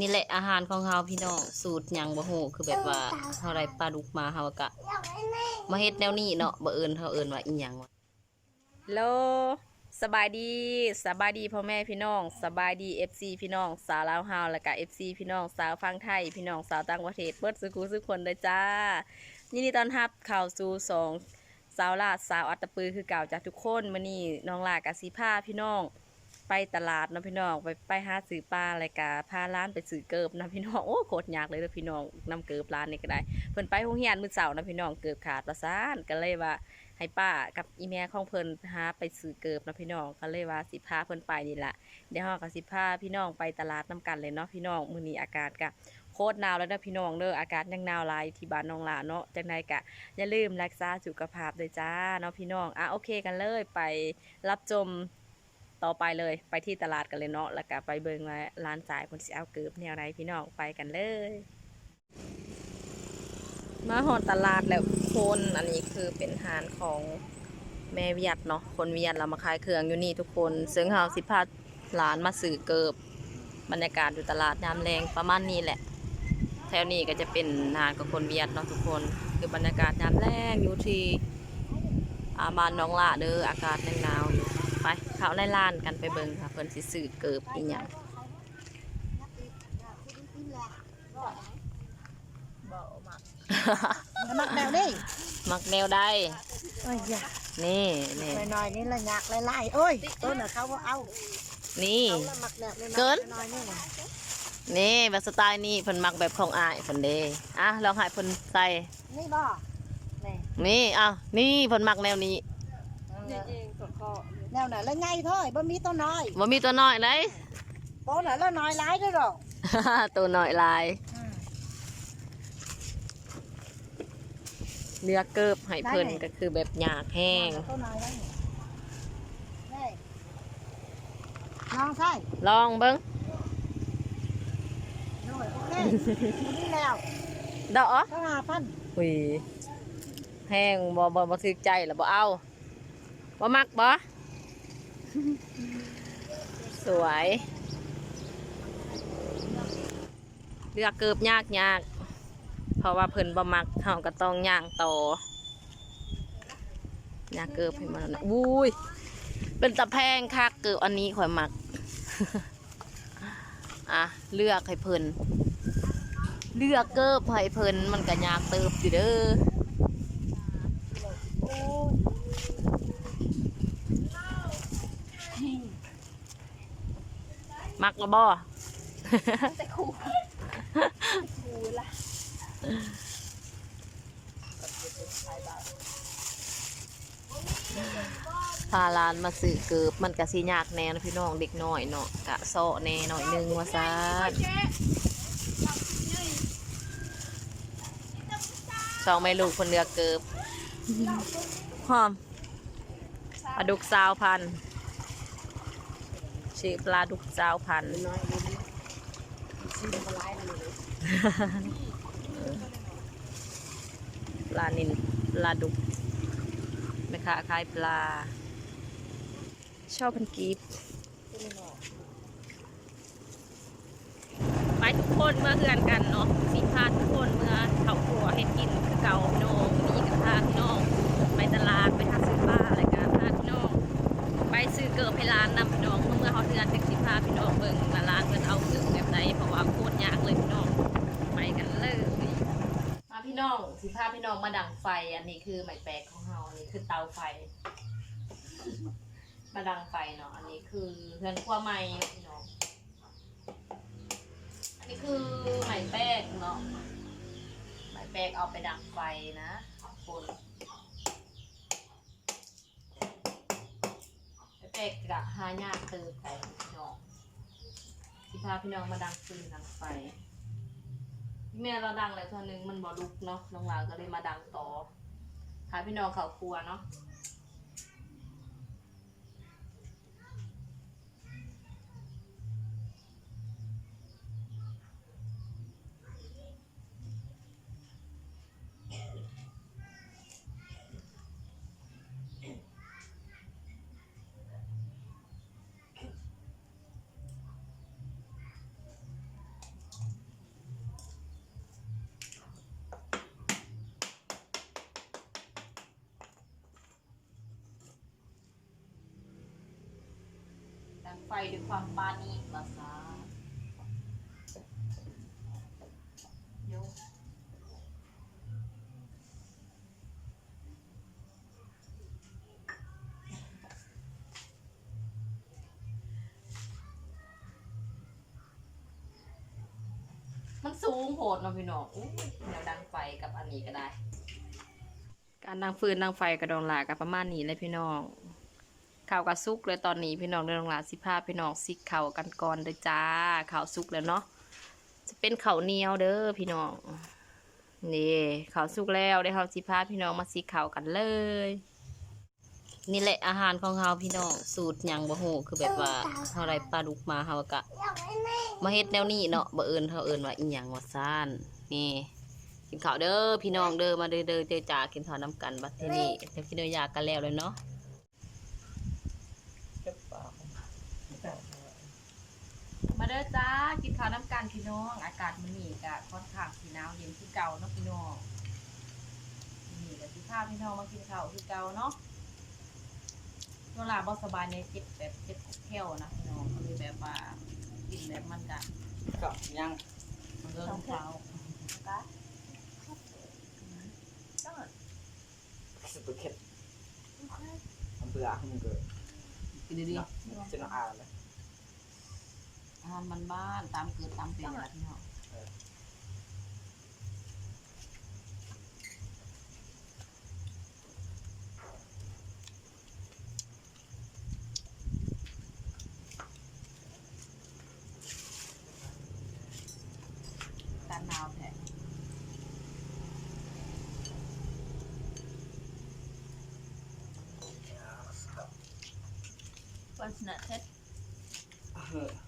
นี่แหละอาหารของเฮาพี่น้องสูตรหยังบ่ฮู้คือแบบว่าเฮาได้ปลาดุกมาเฮาก็มาเฮ็ดแนวนี้เนาะบ่เอิ้นเฮาเอิ้นว่าอีหยังวะโลสบายดีสบายดีพ่อแม่พี่น้องสบายดี FC พี่น้องสาวลาวฮาวแล้วก็ FC พี่น้องสาวฟังไทย พี่น้องสาวต่างประเทศเปิดสุขุสุกคนเลยจ้ายินดีต้อนรับเข้าสู่สองสาวลาดสาวอัตตปือคือเก่าจากทุกคนมื้อนี้น้องลากะสิพาพี่น้อง ไปตลาดนะพี่น้องไปไปหาซื้อปลาอะไรกะพาร้านไปซื้อเกิบนะพี่น้องโอ้โคตรยากเลยเด้อพี่น้องนำเกิบร้านนี้ก็ได้เพิ่นไปโรงเรียนมือเช้านะพี่น้องเกิบขาดประสานก็เลยว่าให้ป้ากับอีแม่ของเพิ่นหาไปซื้อเกิบนะพี่น้องก็เลยว่าสิพาเพิ่นไปนี่ละเดี๋ยวฮาก็สิพาพี่น้องไปตลาดนํกันเลยเนาะพี่น้องมื้อนี้อากาศก็โคตรหนาวแล้วเด้อพี่น้องเด้ออากาศยังหนาวหลายที่บ้านน้องหลาเนาะจังไดก็อย่าลืมรักษาสุขภาพด้วยจ้าเนาะพี่น้องอะโอเคกันเลยไปรับชม ต่อไปเลยไปที่ตลาดกันเลยเนาะแล้วก็ไปเบิ่งว่าร้านสายเพิ่นสิเอาเกิบแนวใดพี่น้องไปกันเลย มาหอดตลาดแล้วคนอันนี้คือเป็นหานของแม่วียดเนาะคนวียดเรามาขายเครื่องอยู่นี่ทุกคนซึ่งเฮาสิพาหลานมาสื่อเกิบบรรยากาศอยู่ตลาดน้ำแรงประมาณนี้แหละ แถวนี้ก็จะเป็นหานของคนวียดเนาะทุกคนคือบรรยากาศน้ำแรงอยู่ที่อาบานน้องละเด้ออากาศยังหนาวอยู่ เข้าในร้านกันไปเบิ่งค่ะเพิ่นสิสื่อเกิบอีหยังมักแนวนี่มักแนวได้โอ้ยอยากนี่นี่หน่อยๆนี่ละอยากไล่ๆโอ้ยต้นน่ะเขาบ่เอานี่ เอาละมักแนวนี่เกินหน่อยๆนี่น่ะนี่แบบสไตล์นี่เพิ่นมักแบบของอายเพิ่นเด้อะลองให้เพิ่นใส่นี่บ่นี่นี่อ้าวนี่เพิ่นมักแนวนี้ แนวไหนละไงเท่อยบ่มีตัวน้อยบ่มีตัวน้อยเลย โตไหนละน้อยหลายเด้อดอกตัวน้อยลายเลือกเกิบให้เพิ่นก็คือแบบหยากแห้งตัวน้อยแล้วนี่นี่น้องใช่ลองเบิ่งน้อยโอเคนี่แล้วดอกก็ห้าพันอุ้ยแห้งบ่บ่บ่ถึกใจล่ะบ่เอาบ่มักบ่ สวย เลือกเกิบยากยากเพราะว่าเพิ่นบ่มักเฮาก็ต้องย่างต่อยากเกิบให้มันนะอุ้ยเป็นตะแพงคักเกิบอันนี้ข่อยมัก อะ เลือกให้เพิ่นเลือกเกิบให้เพิ่นมันก็ยากเติบอยู่เด้อ มักละบ่พาหลานมาซื้อเกิบมันกะสิยากแน่นะพี่น้องเด็กน้อยเนาะกะโซะแน่หน่อยหนึงว่าซานสองแม่ลูกคนเลือกเกิบหอมปลาดุกสาวพันธุ์ ชื่อปลาดุกสาวพันธุ์น้อยนี่ซื้อมาหลายแล้วนี่ปลานินปลาดุกแม่ค้าขายปลา ชอบพันกีบไปทุกคนเมื่อเฮือนกันเนาะสิพาทุกคนเมื่อเขาครัวให้กินคือเก่าพี่น้องมีกันพาพี่น้องไปตลาดไปหาซื้อปลาอะไรกันพาพี่น้องไปซื้อเกิบให้ร้านนำพี่น้อง มื่อเขาเฮือนเด็กสิพาพี่น้องเบิ่งว่าร้านเพิ่นเอาเกิบแบบไหนเพราะว่าโคตรยากเลยพี่น้องไปกันเลยมาพี่น้องสิพาพี่น้องมาดังไฟ อันนี้คือไหมแปลกของเราอันนี้คือเตาไฟ มาดังไฟเนาะอันนี้คือเพื่อนขั้วไม้พี่น้องอันนี้คือไหมแป้งเนาะไหมแป้งเอาไปดังไฟนะคน ไหมแป้งกะหายากเติมไปพี่น้องที่พาพี่น้องมาดังฟืนดังไฟแม่เราดังแล้วเท่านึงมันบอลุกเนาะน้องหลานก็เลยมาดังต่อพาพี่น้องเขาครัวเนาะ ไฟด้วยความปานีภาษาโยมันสูงโหดเนาะพี่น้องอู้ยแนวดังไฟกับอันนี้ก็ได้ การดังฟืนดังไฟกระดองหลากับประมาณนี้เลยพี่น้อง ข่าวกระซุกเลยตอนนี้พี่น้องเรื่องหลานสิพาพี่น้องซิกเข่าวกันก่อนเด้อจ้าข่าวซุกแล้วเนาะจะเป็นข้าวเหนียวเด้อพี่น้องนี่ข่าวซุกแล้วได้ข่าวสิพาพี่น้องมาซิกข่าวกันเลย นี่แหละอาหารของเฮาพี่น้องสูตรยังบ่ฮู้คือแบบว่าเฮาได้ปลาดุกมาเฮาก็อยากให้แม่มาเฮ็ดแนวนี้เนาะบ่เอิ้นเฮาเอิ้นว่าอีหยังว่าซ่านนี่กินข้าวเด้อพี่น้องเด้อมาเด้อเด้อเด้อจ้ากินข้าวนํกันบัดทีนี้เดี๋ยวกินเนื้อยากกันแล้วเลยเนาะ มาเด้อจ้ากินข้าวน้ำกันพี่น้อง อากาศมันนี่กะค่อนข้างสีหนาวเย็นที่เก่าเนาะพี่น้องนี่กะที่ข้าวพี่น้องมากินข้าวที่เก่าเนาะเวลาบ่สบายในเจ็บแบบเจ็บแข้วนะพี่น้องก็เลยแบบว่ากินแบบมันกะกับยังมันเริ่มเช้าสุดเข็ดมันเบื่อให้มันเกิดกินดีเนาะจะน่าอ่านเลย ๆอาหารมันบ้านตามเกิดตามเป็นแหละพี่น้องการหนาวแท้วันสนะเท็ดเ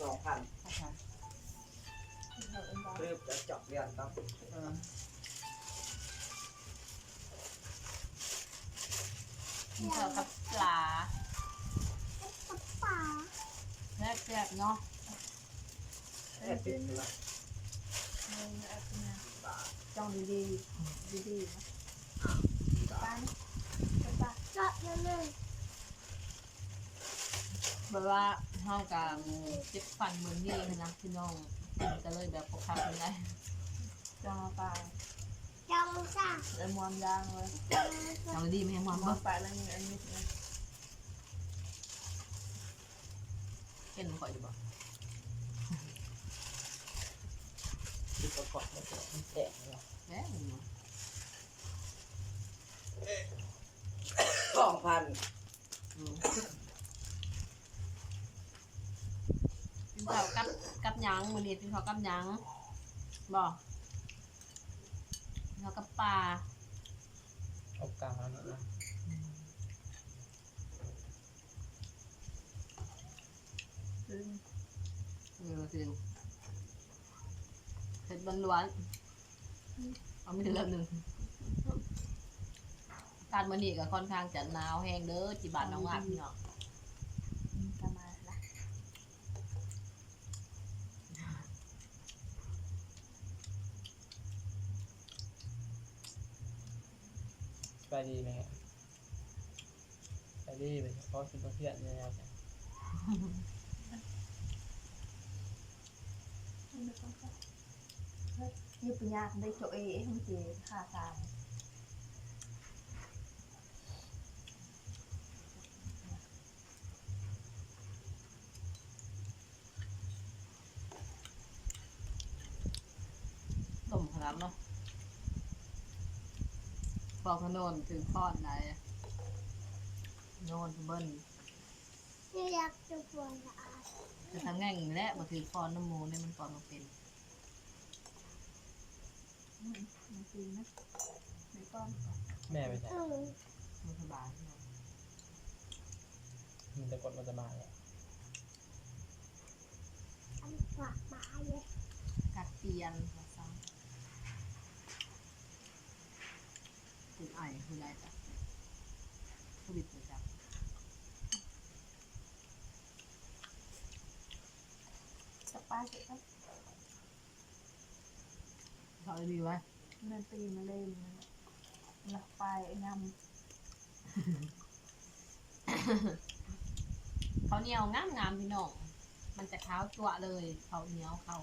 สองพันค่ะเรียบจะจับเรียนต้องเออนี่เจอกับปลาป๋าแซ่บๆเนาะแค่ติดเลยจ้องดีดีดีดีป้าป้าจับเลยเลยแบบว่า เฮากับเจ็บฟันเหมือนนี่นะพี่น้องก็เลยแบบปกคับกันได้จ้องปลาจ้องจ้าแล้วมวนดังเลยจังดีไหมมอมมวบ่นไปแล้วนี่อันนี้เห็นข่อยอยู่บ่ติดประกอบมันแตกเลยแหม่เนาะสองพัน อืมกินข้าวกับกับหยังมื้อนี้กินข้าวกับหยังบ่กินข้าวกับปลาเอากลางแล้วนะซึ่งเออคือเผ็ดบนล้วนๆเอาไม่ถึงแล้วหนึ่งอากาศมันนี่ก็ค่อนข้างจะหนาวแห้งเด้อจิบานน้องอัดเนาะ ประมาณละ ไปดีไหมไปดีไปเพาะคิดว่าเพื่อนเนี่ยนะยี่ปัญญาได้โจเอให้มันเจค่าตามขนาดเนาะ ปอกขนนถึงทอดไหนโนนเบิ้ลนี่อยากจะปวดละจะทำง่ายอย่างนี้แหละมาถือฟอนน้ำหมูเนี่ยมันฟอนมาเป็นมันจริงนะในก้อนแม่ไปไหนเออมันสบายเนาะมันจะกดมันจะมาแล้วอันฝากป๋าเลยกัดเตียนมาซ้ำเป็นไอคืออะไรจ้ะโควิดเลยจ้ะ จะ ป้าเสร็จแล้วเขาเลยดีไว้เงินตีมาเล่นหลักไปงเขาวเหนียวงามงามๆพี่น้องมันจะขาวจั่วะเลยเขาวเหนียวเขา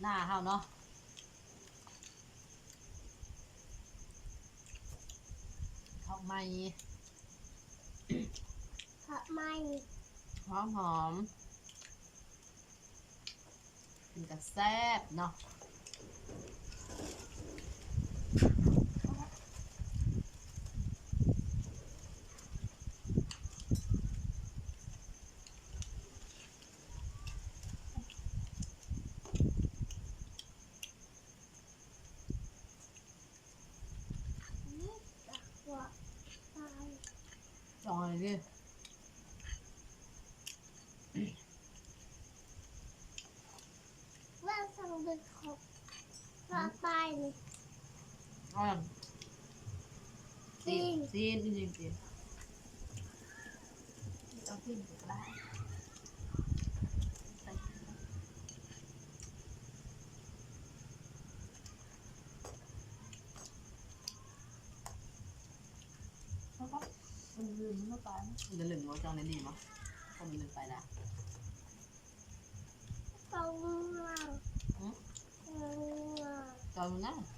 หน้าเขาเนาะเขาวไหม้ทำไมหอมหอม มันก็แซ่บเนาะจักว่าตายลองเลยดิ ว่าสั่งเด็กเขาว่าตายนี่ เอะ จริงซีนจริงจริงจริงเอาซีนก็ได้ใส่แล้วก็มั